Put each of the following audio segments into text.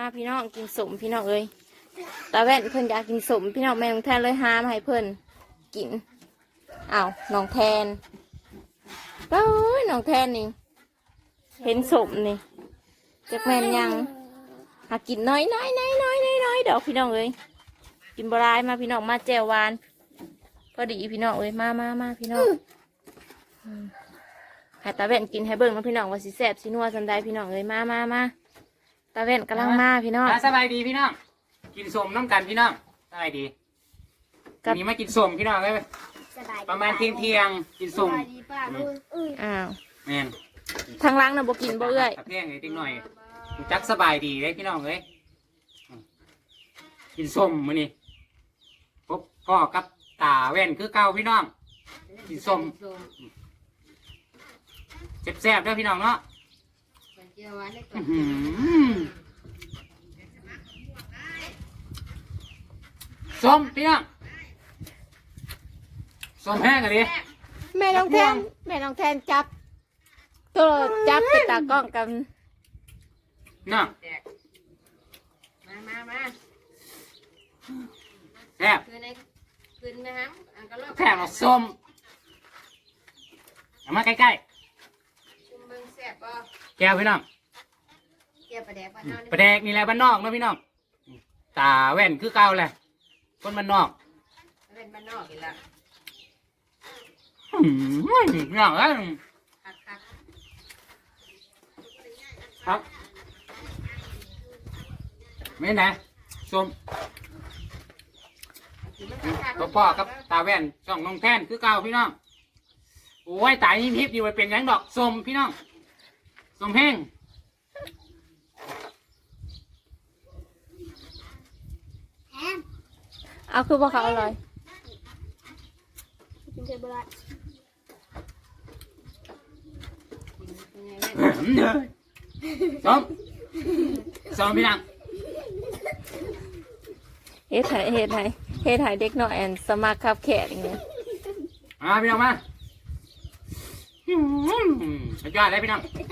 มาพี่น้องกินสมพี่น้องเอ้ยตาแว่นเพิ่นอยากกินสมพี่น้องแม่น้องแทนเลยหามาให้เพิ่นกินอ้าวน้องแทนโอ้ยน้องแทนนี่ เห็นสมนี่จักแม่นยัง หากินน้อยน้อยน้อยน้อยน้อยน้อยดอกพี่น้องเอ้ยกินบรายมาพี่น้องมาแจววานพอดีพี่น้องเอ้ยมามามาพี่น้องให้ตาแว่นกินให้เบิ่งนะพี่น้องว่าสิแซ่บสินัวสันใดพี่น้องเอ้ยมามามา ตาแว่นกำลังมาพี่น้อง อะสบายดีพี่น้อง กินสมน้ำกันพี่น้องสบายดีกับ วันนี้มากินสมพี่น้องเลยสบายดีประมาณเที่ยงเที่ยงๆกินสสมบายดีป้าลุงอุ้ยอ้าวแม่นทางล้างน่ะบ่กินบ่เอื้อยกับเที่ยงนิดหน่อยจักสบายดีเลยพี่น้องเลยอืมกินสมมื้อนี้พบพ่อกับตาแว่นคือเก่าพี่น้อง กินสมแซ่บๆเด้อพี่น้องเนาะ อื้อหือสมพี่น้องสมแห้งกันดิ แม่น้องแทน แม่น้องแทนจับตัวจับไปตากล้องกันน่ะมามามาแซ่บคืนในคืนนะฮะอันก็รอบแซ่บเราส้มเอามาใกล้ชุมเมืองแซ่บบ่ ๆ แก้วพี่น้องเกี่ยวประแดกบ้านนอกประแดกนี่แหละบ้านนอกเนาะพี่น้องตาแว่นคือเก่าแหละคนบ้านนอกเป็นบ้านนอกอีกแล้วอื้อหือพี่น้องเอ้ยคักคักครับไม่ไหนส้มกินมันคักตัวพ่อกับตาแว่นช่องน้องแท่นคือเก่าพี่น้องโอ้ยตายยิบๆอยู่ไปเป็นหยังดอกส้มพี่น้อง ส้มแห้งแฮมเอาคือบ่เขาอร่อยกินเทเบิลยังไงแม่ส้มส้มพี่น้องเฮ็ดให้เฮ็ดให้เฮ็ดให้เด็กน้อยอันสมัครขับแขกอย่างเงี้ยมาพี่น้องมาอื้อหือสุดยอดเลยพี่น้องมาจังเลยอืมอืมอืมเอ๊ะน่าจับเนี่ยนะส้มมันนี่บริกินข้าวกินส้มพี่น้อง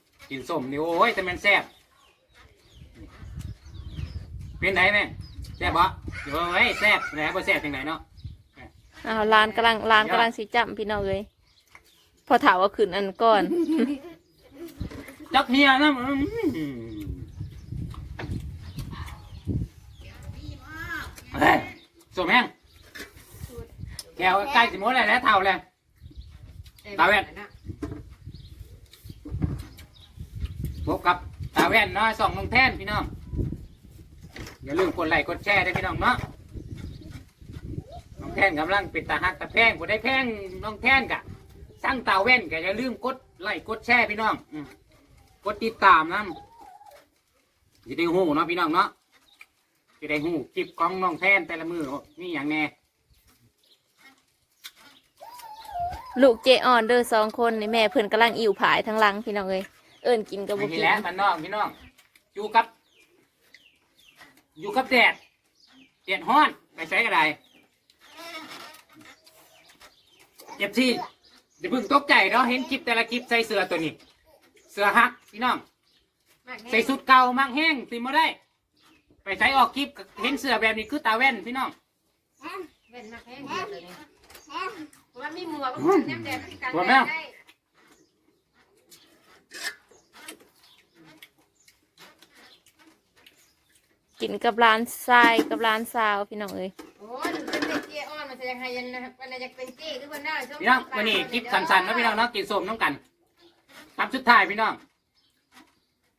มพี่น้องประมันเที่ยงๆนี่กินส้มนี่โอ้ยแต่มันแซ่บเป็นไงแม่แซ่บปะเดี๋ยวเฮ้ยแซ่บไหนบ่แซ่บจังไหนเนาะอ้าวร้านกำลังร้านกำลังสิจัพี่น้องเอ้ยพอถามว่าขึ้นอันก่อน จักเฮียนะอืมเฮ้ยสมแห้งแกวใกล้สิหมดแล้วเท่าแล้วตาแว่น พบกับตา แว่นเนาะสองน้องแท่นพี่น้องอย่าลืมกดไลค์กดแชร์ด้วยพี่น้องเนาะน้องแท่นกำลังเป็นตาหักตาแพงกูได้แพงน้องแท่นกะสร้างตาแว่นกะอย่าลืมกดไลค์กดแชร์พี่น้องกดติดตามนะจะได้หูเนาะพี่น้องเนาะจะได้หูคลิปของน้องแท่นแต่ละมือนี่อย่างแน่ลูกเจออนเด้อสองคนนี่แม่เพิ่นกำลังอิ่วผายทั้งลังพี่น้องเอ้ย เอิ้นกินกับบ่นี่กินแหละมันนอกพี่น้อง อยู่กับ อยู่กับแดดแดดฮ้อน ไปใช้กระไดเจ็บที่เดี๋ยวเพิ่งตกใจเนาะเห็นคลิปแต่ละคลิปใส่เสื้อตัวนี้ เสื้อฮักพี่น้อง ใส่สุดเก่ามากแห้งสิมาได้ ไปใช้ออกคลิปเห็นเสื้อแบบนี้คือตาแว่นพี่น้องแฮมเว้นมากแห้งเดียวเลยนี่แฮมเพราะว่ามีหมวกมันน้ำแดงกันหมวกแม่ได้ กินกับร้านทรายกับร้านซาวพี่น้องเอ้ยโอ้ยมันเป็นเด็กเจี๊ยอ้อนมันจะยังไงยันนะมันจะเป็นเจ๊คือคนได้ส้มพี่น้องวันนี้คลิปสั้นๆเนาะพี่น้องเนาะกินส้มน้ำกันคำสุดท้ายพี่น้อง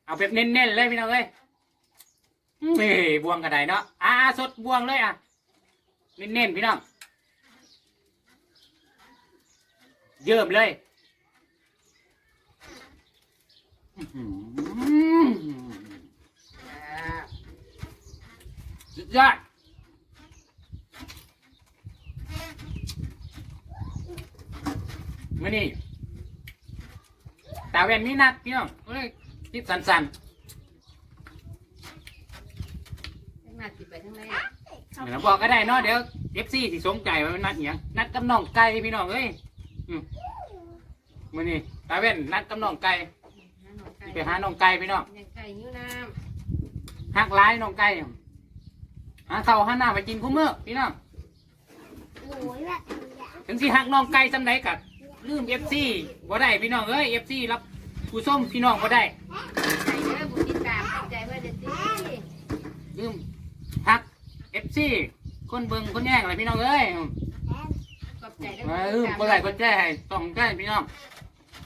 เอาแบบเน้นๆเลยพี่น้องเอ้ยนี่บวงกระไดเนาะอ่าสดบวงเลยอะเน้นๆพี่น้องเยิ่มเลยอื้อหือ สุดยอดมื่อนี้ตาแว่นมีนัดพี่น้องก็เลยคิดสั้นทั้งหน้าจิบไปทั้งแรกๆเดี๋ยวบอกก็ได้เนาะเดี๋ยวเอฟซีที่สงใจว่ามันนัดอหย่างนัดกับน้องไก่พี่น้องเอ้ยอืมมื่อนี้ตาแว่นนัดกับน้องไก่หาหน่อไก่ไปหาน้องไก่พี่น้องยังไก่นิ้วน้หักร้ายน้องไก่ หาเขาวหาหน้าไปกินคุ้มเมื่อพี่น้องโอ้ยแบบถึงสิหักน้องไก่จำได้กับลืมเอฟซีบ่ได้พี่น้องเอ้ยเอฟซีรับผู้ส้มพี่น้องบ่ได้ำไก่เด้อบุญติดตามเข้าใจว่าจะตีลืมหักเอฟซีคนเบิ่งคนแย่งอะไรพี่น้องเอ้ยขอบใจเด้อมาบุญลืติมดตามบ่ได้คนแจ้ให้ต้องแจ้พี่น้อง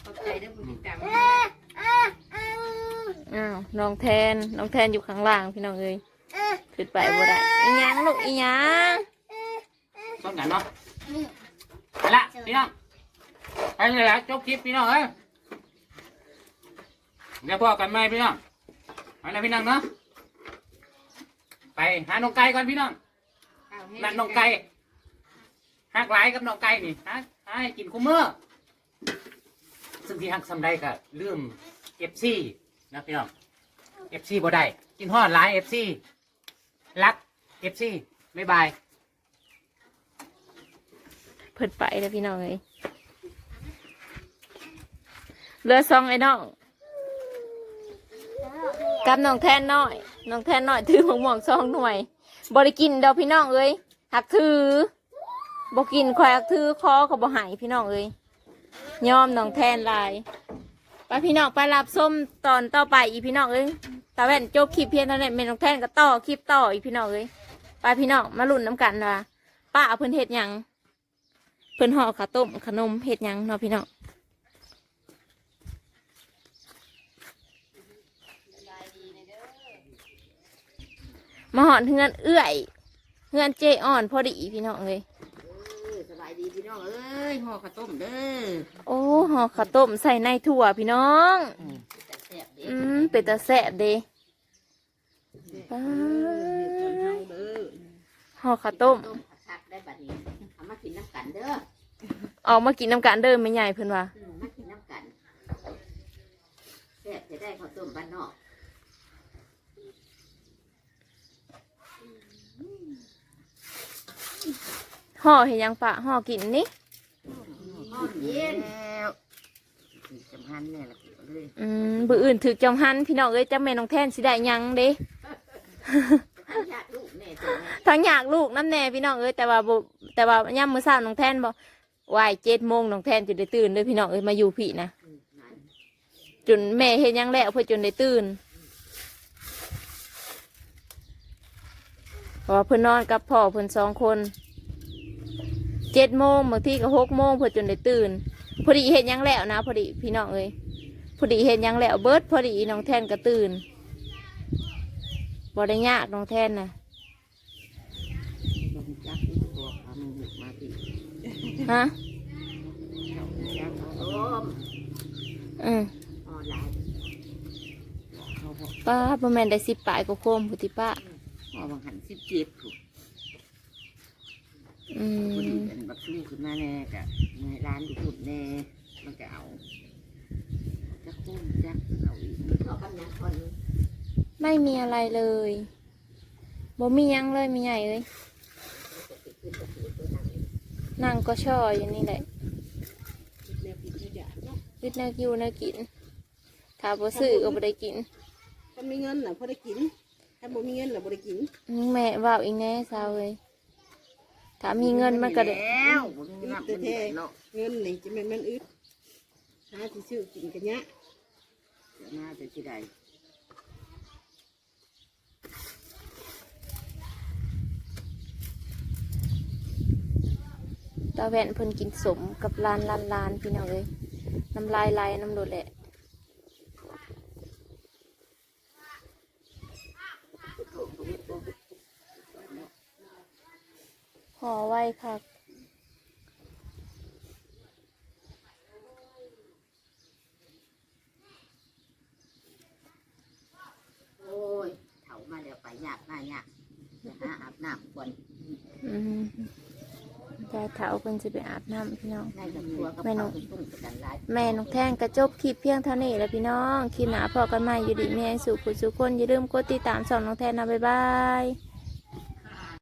ขอบใจเด้อบุญติดตามอ้าวน้องแทนน้องแทนอยู่ข้างล่างพี่น้องเอ้ย ขึ้นไปบ่ได้อีหยังลูกอีหยังส้มกันเนาะไปละพี่น้องไปเลยละจบคลิปพี่น้องเอ้ยเดี๋ยวพอกันไหมพี่น้องไปแล้วพี่น้องเนาะไปหาน้องไก่ก่อนพี่น้องนั่นน้องไก่หักหลายกับน้องไก่นี่ฮะให้กินคุ้มเมื่อซึ่งที่หักสำได้ก็ลืมเอฟซีนะพี่น้องเอฟซีบ่ได้กินฮอดหลายเอฟซี รักเอฟซีบ๊ายบาย เพิ่นไปแล้วพี่น้องเอ้ยเหลือซองไอ้น้องกับน้องแทนน้อยน้องแทนน้อยถือหมวกหมวกซองหน่วยบริกินดอกพี่น้องเอ้ยหักถือบ่กินควายหักถือคอเขาบ่ใหายพี่น้องเอ้ยยอมน้องแทนลายไปพี่น้องไปรับส้มตอนต่อไปอีพี่น้องเอ้ย ตาแว่นจบคลิปเพียงเท่านั้นเมนน้องแทนก็ต่อคลิปต่ออีพี่น้องเอ้ยไปพี่น้องมาลุ้นน้ำกันว่าป้าเอาเพิ่นเฮ็ดหยังเพิ่นห่อข้าวต้มขนมเฮ็ดหยังเนาะพี่น้องมาหอนเฮือนเอื้อยเฮือนเจอ่อนพอดีพี่น้องเลยสบายดีพี่น้องเอ้ยห่อข้าวต้มเด้อโอ้ห่อข้าวต้มใส่ในถั่วพี่น้องแต่แซ่บเด้ อืมเป็นตาแซ่บเด้ป๊าเฮาเด้อห่อข้าวต้มต้มคักได้บัดนี้เอามากินน้ำกันเด้อออกมากินน้ำกันเดิมไม่ใหญ่เพิ่นว่าอืมมากินน้ำกันแซ่บจะได้ข้าวต้มบ้านนอกห่อเห็นยังปะห่อกินนี่ห้อนเย็นแล้วสำคัญเนี่ยละ เลยอืมบืออื่นถือจองหันพี่น้องเอ้ยจ้าแม่น้องแท่นสิได้หยังเด้อยากลูกแม่ตัวแม่ทั้งอยากลูกน้ำแน่พี่น้องเอ้ยแต่ว่าบ่แต่ว่าย่ำมื้อเช้าน้องแทนบอกวายเจ็ดโมงน้องแทนจะได้ตื่นเด้อพี่น้องเอ้ยมาอยู่พี่นะอืมนั่นจนแม่เห็นยังแล้วเพื่อจนได้ตื่นเพราะว่าเพื่อนนอนกับพ่อเพื่อนสองคนเจ็ดโมงบางทีก็หกโมงเพื่อจนได้ตื่นพอดีเห็นยังแล้วนะพอดีพี่น้องเอ้ย พอดีเห็นยังแล้วเบิดพอดีน้องแทนก็ตื่นบ่ได้ยากน้องแทนนะลงจักอีกตัวเอามือหยุดมาอีกฮะเอาจักเอาต้มอืมออนไลน์เอาบอกป้าประมาณได้สิบปลายก็โคมพุติป้าเอาบางหันสิบเจ็ดถูกอืพอดีมเป็นบักสู้ขึ้นมาแน่กะเมื่อร้านดูขุดแน่มันก็เอา จักคุ้มจักเอาอีกเอากันยังคนไม่มีอะไรเลยบ่มีหยังเลยมีใหญ่เอ้ยนั่งก็ช่ออยู่นี่แหละแนวกินขยะเนาะยึดแนวอยู่แนวกินถ้าบ่ซื้อก็บ่ได้กินถ้ามีเงินน่ะพอได้กินถ้าบ่มีเงินน่ะบ่ได้กินอืมแม่ว่าวอีกแน่สาวเอ้ยถ้ามีเงินมันก็ได้แล้วบ่มีน้ำมันเดือดเนาะเงินนี่จะแม่นแม่นอึด หาที่ซื้อกินกันเนี้ยเดี๋ยวน่าจะที่ใดตาแว่นเพิ่นกินสมกับลานลานลานพี่น้องเอ้ยน้ำลายไหลน้ำโดดแหละห่อไว้ค่ะ ยเถามาแล้วไปยากมายากแไปหาอาบน้ำก่อนอืมยายเถาเพิ่นจะไปอาบน้ำพี่น้อง ได้กับตัวกับแม่นเขาก ไปตุ้งกันหลายแม่น้องแท่งกระจบคลิปเพียงเท่านี้แหล้วพี่น้อง คลิปหนาพอกันใหม่อยู่ดีแม่สู่ผู้สุคนอย่าลืมกดติดตามช่องน้องแท่นนะบ๊ายบาย